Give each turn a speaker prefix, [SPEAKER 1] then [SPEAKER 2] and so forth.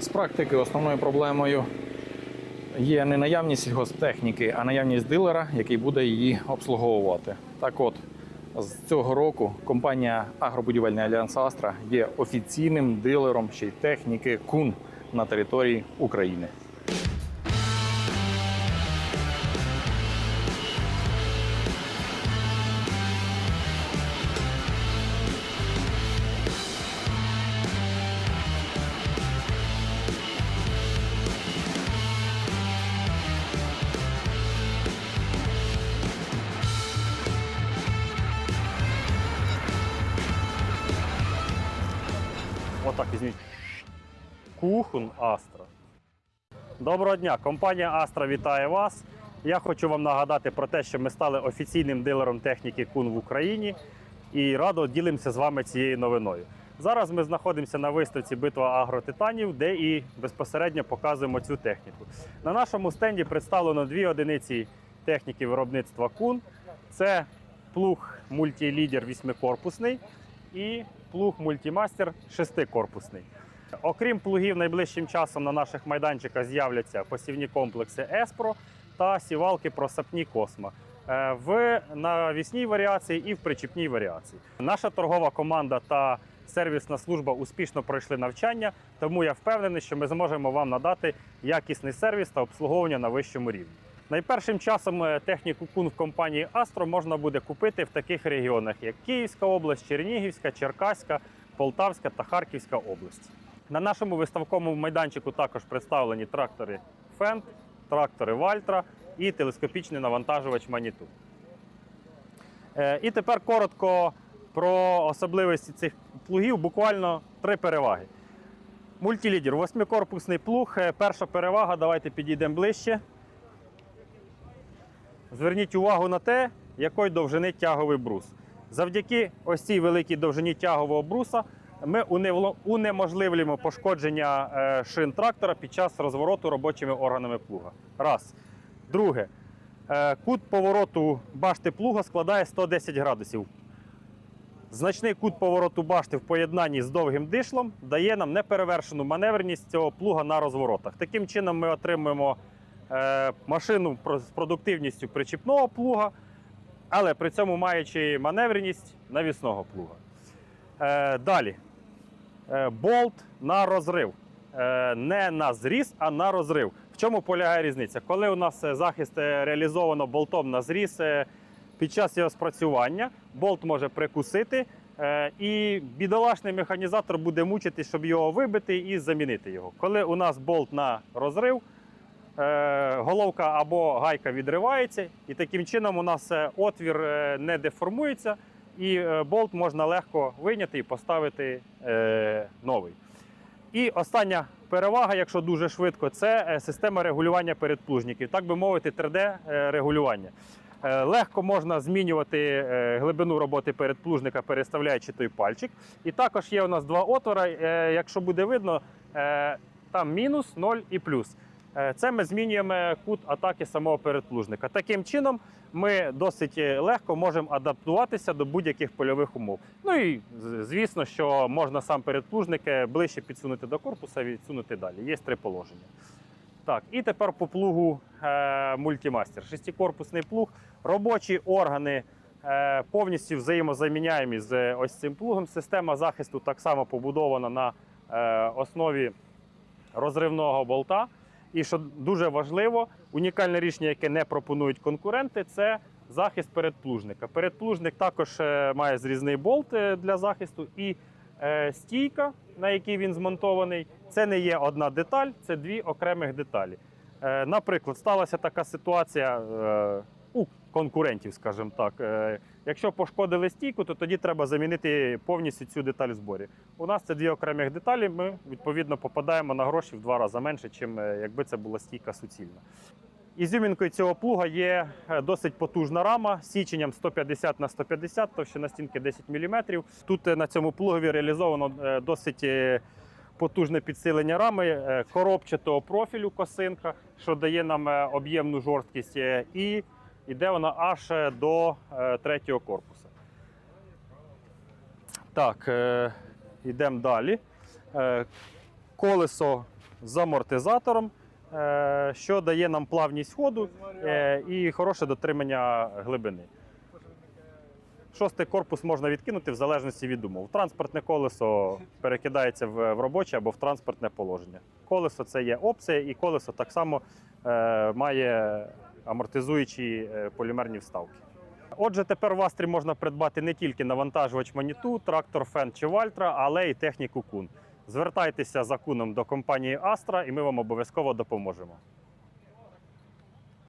[SPEAKER 1] З практики основною проблемою є не наявність сільгосптехніки, а наявність дилера, який буде її обслуговувати. Так от, з цього року компанія Агробудівельний Альянс Астра є офіційним дилером ще й техніки Кун на території України.
[SPEAKER 2] Отак візьміть. Кухон Астра. Доброго дня! Компанія Астра вітає вас. Я хочу вам нагадати про те, що ми стали офіційним дилером техніки Кун в Україні і радо ділимося з вами цією новиною. Зараз ми знаходимося на виставці Битва агротитанів, де і безпосередньо показуємо цю техніку. На нашому стенді представлено дві одиниці техніки виробництва Кун. Це плуг мультилідер вісьмикорпусний і плуг мультімастер шестикорпусний. Окрім плугів, найближчим часом на наших майданчиках з'являться посівні комплекси Еспро та сівалки просапні Космо. Е, В навісній варіації і в причіпній варіації. Наша торгова команда та сервісна служба успішно пройшли навчання, тому я впевнений, що ми зможемо вам надати якісний сервіс та обслуговування на вищому рівні. Найпершим часом е, техніку кун в компанії Астро можна буде купити в таких регіонах, як Київська область, Чернігівська, Черкаська, Полтавська та Харківська області. На нашому виставковому майданчику також представлені трактори Фенд, трактори Вальтра і телескопічний навантажувач Маніту. Е, І тепер коротко про особливості цих плугів, буквально три переваги. Мультилідер, восьмикорпусний плуг. Е, Перша перевага, давайте підійдемо ближче. Зверніть увагу на те, якої довжини тяговий брус. Завдяки ось цій великій довжині тягового бруса ми унеможливлюємо пошкодження е, шин трактора під час розвороту робочими органами плуга. Раз. Друге. Е, Кут повороту башти плуга складає 110 градусів. Значний кут повороту башти в поєднанні з довгим дишлом дає нам неперевершену маневреність цього плуга на розворотах. Таким чином ми отримуємо машину з продуктивністю причіпного плуга, але при цьому маючи маневреність навісного плуга. Е, далі. Е, болт на розрив. Е, не на зріз, а на розрив. В чому полягає різниця? Коли у нас е, захист е, реалізовано болтом на зріз, е, під час його спрацювання болт може прикусити, е, і бідолашний механізатор буде мучити, щоб його вибити і замінити його. Коли у нас болт на розрив, е, головка або гайка відривається, і таким чином у нас е, отвір е, не деформується, і е, болт можна легко вийняти і поставити е, новий. І остання перевага, якщо дуже швидко, це е, система регулювання передплужників, так би мовити, 3D-регулювання. Е, Легко можна змінювати е, глибину роботи передплужника, переставляючи той пальчик. І також є у нас два отвора. е, Якщо буде видно, е, там мінус, 0 і плюс. Е, Це ми змінюємо кут атаки самого передплужника. Таким чином, ми досить е, легко можемо адаптуватися до будь-яких польових умов. Ну і звісно, що можна сам передплужник ближче підсунути до корпуса і відсунути далі. Є три положення. Так, і тепер по плугу е, мультимастер. Шестикорпусний плуг. Робочі органи повністю взаємозаміняємі з ось цим плугом. Система захисту так само побудована на основі розривного болта. І що дуже важливо, унікальне рішення, яке не пропонують конкуренти, це захист передплужника. Передплужник також е, має зрізний болт е, для захисту, і е, стійка, на якій він змонтований, це не є одна деталь, це дві окремих деталі. Наприклад, сталася така ситуація у конкурентів, скажімо так. Е, Якщо пошкодили стійку, то тоді треба замінити повністю цю деталь в зборі. У нас це дві окремих деталі. Ми відповідно попадаємо на гроші в два рази менше, чим е, якби це була стійка суцільна. Ізюмінкою цього плуга є е, досить потужна рама з січенням 150 на 150, товщина стінки 10 мм. Тут на цьому плугові реалізовано досить потужне підсилення рами коробчатого профілю косинка, що дає нам об'ємну жорсткість, і йде вона аж е, до е, третього корпуса. Так, йдемо далі. Е, Колесо з амортизатором, що дає нам плавність ходу і хороше дотримання глибини. Шостий корпус можна відкинути в залежності від умов. Транспортне колесо перекидається в, робоче або в транспортне положення. Колесо це є опція, і колесо так само має амортизуючі е, полімерні вставки. Отже, тепер в Астрі можна придбати не тільки навантажувач маніту, трактор Фен чи Вальтра, але й техніку Кун. Звертайтеся за куном до компанії Астра, і ми вам обов'язково допоможемо.